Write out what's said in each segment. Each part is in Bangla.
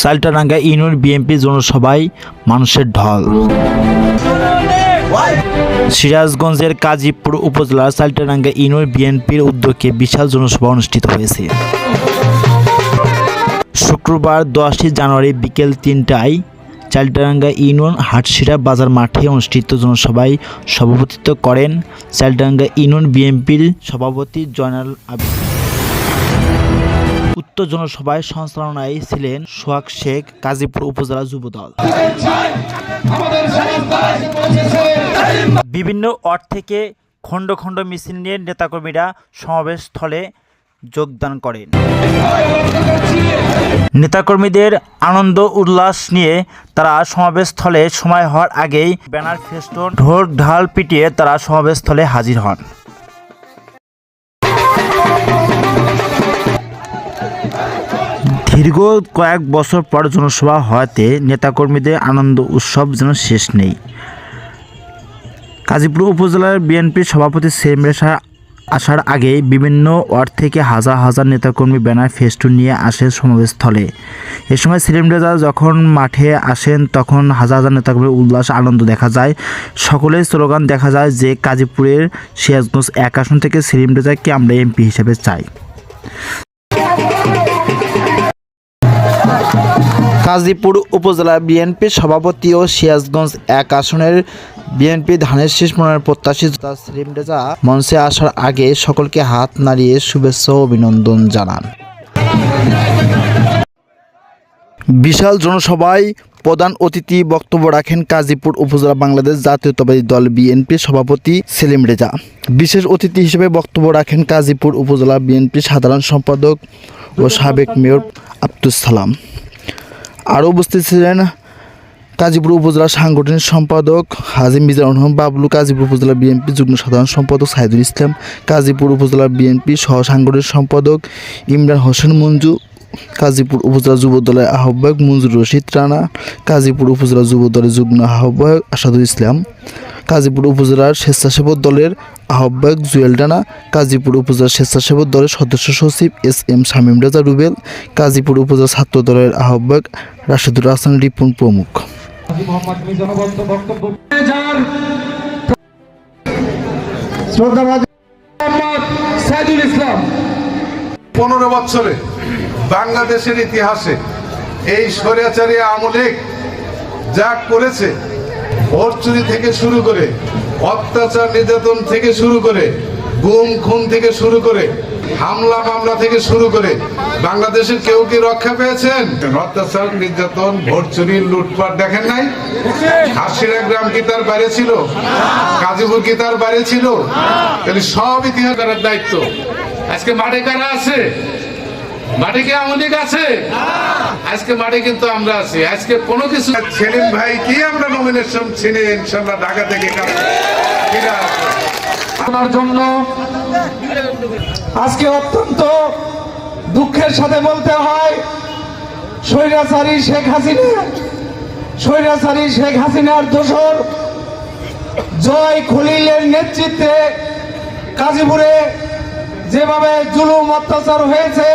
সালটানাঙ্গা ইউনিয়ন বিএনপি জনসভায় মানুষের ঢল। সিরাজগঞ্জের কাজীপুর উপজেলার সালটানাঙ্গা ইউনিয়ন বিএনপির উদ্যোগে বিশাল জনসভা অনুষ্ঠিত হয়েছে। শুক্রবার দশই জানুয়ারি বিকেল তিনটায় চালটারাঙ্গা ইউনিয়ন হাটশিরা বাজার মাঠে অনুষ্ঠিত জনসভায় সভাপতিত্ব করেন চালটারাঙ্গা ইউনিয়ন বিএনপির সভাপতি জয়নাল আবিদ। উক্ত জনসভায় সঞ্চালনায় ছিলেন সোহাগ শেখ, গাজীপুর উপজেলা যুবদল। বিভিন্ন ওয়ার্ড থেকে খণ্ড খণ্ড মিছিল নিয়ে নেতাকর্মীরা সমাবেশ স্থলে যোগদান করেন। নেতাকর্মীদের আনন্দ উল্লাস নিয়ে তারা সমাবেশ স্থলে সময় হওয়ার আগেই ব্যানার ফেস্টুন ঢোল ঢাল পিটিয়ে তারা সমাবেশ স্থলে হাজির হন। দীর্ঘ কয়েক বছর পর জনসভা হওয়াতে নেতাকর্মীদের আনন্দ উৎসব যেন শেষ নেই। গাজীপুর উপজেলার বিএনপির সভাপতি সেম রেশা আসার আগে বিভিন্ন ওয়ার্ড থেকে হাজার হাজার নেতাকর্মী ব্যানার ফেস্টুন নিয়ে আসে সমাবেশস্থলে। এ সময় সেলিম রেজা যখন মাঠে আসেন, তখন হাজার হাজার নেতাকর্মীর উল্লাস, আনন্দ দেখা যায়। সকলের স্লোগান দেখা যায় যে, গাজীপুরের সিরাজগঞ্জ এক আসন থেকে সেলিম রেজাকে আমরা এমপি হিসেবে চাই। গাজীপুর উপজেলা বিএনপির সভাপতি ও সিরাজগঞ্জ এক আসনের বিএনপি ধানের শীষ মনের প্রত্যাশী সেলিম রেজা মঞ্চে আসার আগে সকলকে হাত নাড়িয়ে শুভেচ্ছা অভিনন্দন জানান। বিশাল জনসভায় প্রধান অতিথি বক্তব্য রাখেন গাজীপুর উপজেলা বাংলাদেশ জাতীয়তাবাদী দল বিএনপির সভাপতি সেলিম রেজা। বিশেষ অতিথি হিসেবে বক্তব্য রাখেন গাজীপুর উপজেলা বিএনপির সাধারণ সম্পাদক ও সাবেক মেয়র আব্দুস সালাম। আরও উপস্থিত ছিলেন গাজীপুর উপজেলা সাংগঠনিক সম্পাদক হাজিম মিজানুর রহমান বাবলু গাজীপুর উপজেলা বিএনপি যুগ্ম সাধারণ সম্পাদক সাইদুল ইসলাম গাজীপুর উপজেলা বিএনপি সহ সাংগঠনিক সম্পাদক ইমরান হোসেন মঞ্জু গাজীপুর উপজেলা যুব দলের আহ্বায়ক মঞ্জুর রশিদ রানা গাজীপুর উপজেলা যুব দলের যুগ্ম আহ্বায়ক আসাদুল ইসলাম গাজীপুর উপজেলার স্বেচ্ছাসেবক দলের আহ্বায়ক জুয়েল রানা গাজীপুর উপজেলা স্বেচ্ছাসেবক দলের সদস্য সচিব এস এম শামীম রেজা রুবেল গাজীপুর উপজেলা ছাত্র দলের আহ্বায়ক রাশেদুর হাসান রিপুন প্রমুখ। পনেরো বছরে বাংলাদেশের ইতিহাসে এই স্বৈরাচারী আমলে যা করেছে ভোট চুরি থেকে শুরু করে অত্যাচার নির্যাতন থেকে শুরু করে, গুম, খুন থেকে শুরু করে, হামলা, মামলা থেকে শুরু করে, বাংলাদেশের কেউ কি রক্ষা পেয়েছেন? অত্যাচার, নির্যাতন ভোট চুরি লুটপাট দেখেন নাই? হাসিরা গ্রাম কি তার বাইরে ছিল? কাজীপুর কি তার বাইরে ছিল? তাহলে সব ইতিহাস দায়িত্ব। আজকে মাঠে কারা আছে? মাঠে কি আমাদের আছে আজকে মাঠে কিন্তু আমরা আছি। আজকে কোনো কিছু সেলিম ভাই কি আমরা নমিনেশন ছিনে ইনশাল্লাহ ঢাকা থেকে আপনার জন্য আজকে অত্যন্ত দুঃখের সাথে বলতে হয় স্বৈরাচারী শেখ হাসিনা স্বৈরাচারী শেখ হাসিনার দোসর জয় খলিলের নেতৃত্বে গাজীপুরে যেভাবে জুলুম অত্যাচার হয়েছে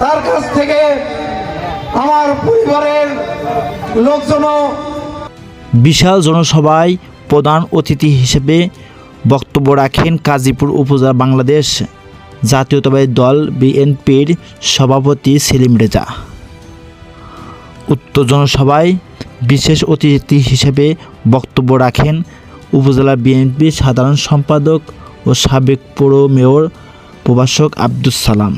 তার কাছ থেকে আমার পরিবারের লোকজনও বিশাল জনসভায় প্রধান অতিথি হিসেবে বক্তব্য রাখেন গাজীপুর উপজেলা বাংলাদেশ জাতীয়তাবাদী দল বিএনপির সভাপতি সেলিম রেজা। উক্ত জনসভায় বিশেষ অতিথি হিসেবে বক্তব্য রাখেন উপজেলা বিএনপির সাধারণ সম্পাদক ও সাবেক পৌর মেয়র প্রভাষক আব্দুস সালাম।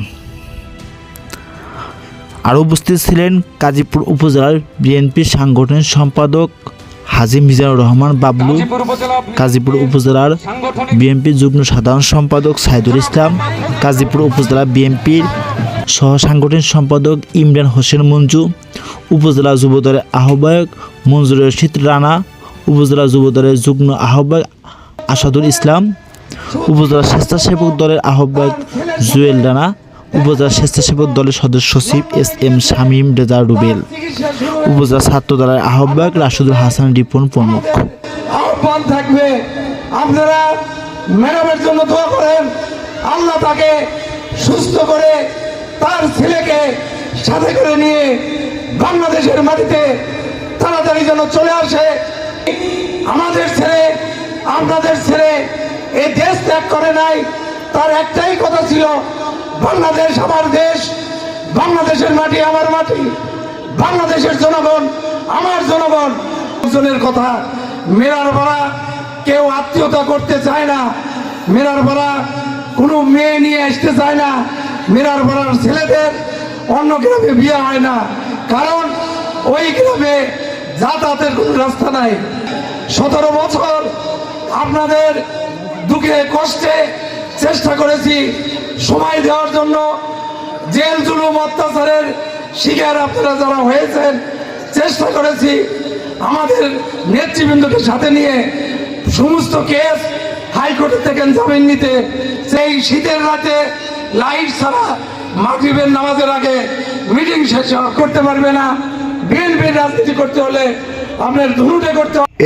আরও উপস্থিত ছিলেন গাজীপুর উপজেলার বিএনপির সাংগঠনিক সম্পাদক হাজি মিজানুর রহমান বাবলু গাজীপুর উপজেলার বিএনপি যুগ্ম সাধারণ সম্পাদক সাইদুল ইসলাম গাজীপুর উপজেলা বিএনপির সহ সাংগঠনিক সম্পাদক ইমরান হোসেন মঞ্জু উপজেলা যুবদলের আহ্বায়ক মঞ্জুর রশিদ রানা উপজেলা যুবদলের যুগ্ম আহ্বায়ক আসাদুল ইসলাম উপজেলা স্বেচ্ছাসেবক দলের আহ্বায়ক জুয়েল রানা উপজেলা স্বেচ্ছাসেবক দলের সদস্য সচিব এস এম শামীম রেজা রুবেল। উপজেলা ছাত্র দলের আহ্বায়ক রাশেদুল হাসান রিপন প্রমুখ। আহ্বান থাকবে, আপনারা ম্যাডামের জন্য দোয়া করেন। আল্লাহ তাকে সুস্থ করে তার ছেলেকে সাথে করে নিয়ে বাংলাদেশের মাটিতে তাড়াতাড়ি যেন চলে আসে। আমাদের ছেড়ে আপনাদের ছেলে এই দেশ ত্যাগ করে নাই, তার একটাই কথা ছিল বাংলাদেশ আমার দেশ, বাংলাদেশের মাটি আমার মাটি, বাংলাদেশের জনগণ আমার জনগণ। জনের কথা মেরার ভাড়া কেউ আত্মীয়তা করতে চায় না, মেরার ভাড়া কোনো মেয়ে নিয়ে আসতে চায় না, মেরার ভাড়ার ছেলেদের অন্য গ্রামে বিয়ে হয় না। কারণ ওই গ্রামে যাতায়াতের কোনো রাস্তা নাই। সতেরো বছর আপনাদের দুঃখে, কষ্টে চেষ্টা করেছি সময় দেওয়ার জন্য জেল জুলুম অত্যাচারের শিকার আপনারা যারা হয়েছেন, চেষ্টা করেছি আমাদের নেতৃবৃন্দকে সাথে নিয়ে সমস্ত কেস হাইকোর্টে থেকে জামিন নিতে। সেই শীতের রাতে লাইট ছাড়া মাগরিবের নামাজের আগে মিটিং শেষ করতে পারবে না। বিএনপির রাজনীতি করতে হলে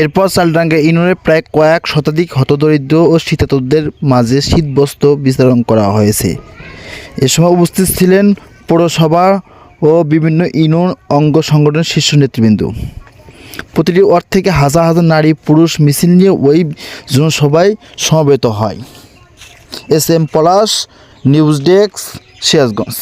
এরপর চালডাঙ্গা ইউনিয়নের প্রায় কয়েক শতাধিক হতদরিদ্র ও শীতাতদের মাঝে শীতবস্ত্র বিতরণ করা হয়েছে। এ সময় উপস্থিত ছিলেন পৌরসভা ও বিভিন্ন ইউনিয়ন অঙ্গ সংগঠনের শীর্ষ নেতৃবৃন্দ। প্রতিটি ওয়ার্ড থেকে হাজার হাজার নারী, পুরুষ মিছিল নিয়ে ওই জনসভায় সমবেত হয়। S M Palash, news desk, Sirajganj.